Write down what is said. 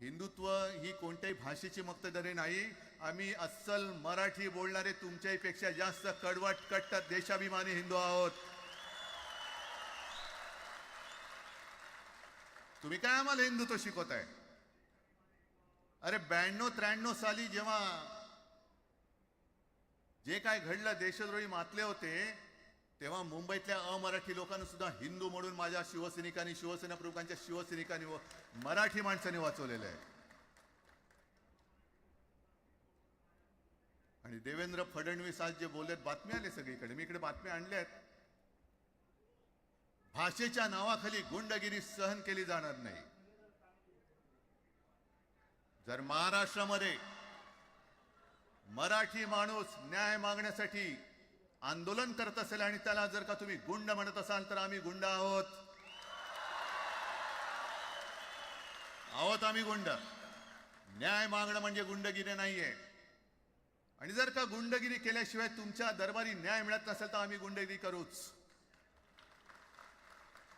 हिंदुत्व ही कोणत्याही भाषेची मक्तदरे नाही. आम्ही अस्सल मराठी बोलणारे तुमच्याही पेक्षा जास्त कडवट कट्ट देशाभिमानी हिंदू आहोत. तुम्ही काय आम्हाला हिंदुत्व शिकवताय? अरे ब्याण्णव त्र्याण्णव साली जेव्हा जे काय घडलं देशद्रोही मातले होते तेव्हा मुंबईतल्या अमराठी लोकांना सुद्धा हिंदू म्हणून माझ्या शिवसैनिकांनी शिवसेना प्रमुखांच्या शिवसैनिकांनी व मराठी माणसांनी वाचवलेलं आहे. आणि देवेंद्र फडणवीस आज जे बोललेत बातमी आले सगळीकडे. मी इकडे बातम्या आणल्या आहेत भाषेच्या नावाखाली गुंडगिरी सहन केली जाणार नाही. जर महाराष्ट्रामध्ये मराठी माणूस न्याय मागण्यासाठी आंदोलन करत असेल आणि त्याला जर का तुम्ही गुंड म्हणत असाल तर आम्ही गुंड आहोत. आहोत आम्ही गुंड. न्याय मागणं म्हणजे गुंडगिरी नाहीये. आणि जर का गुंडगिरी केल्याशिवाय तुमच्या दरबारी न्याय मिळत नसेल तर आम्ही गुंडगिरी करूच.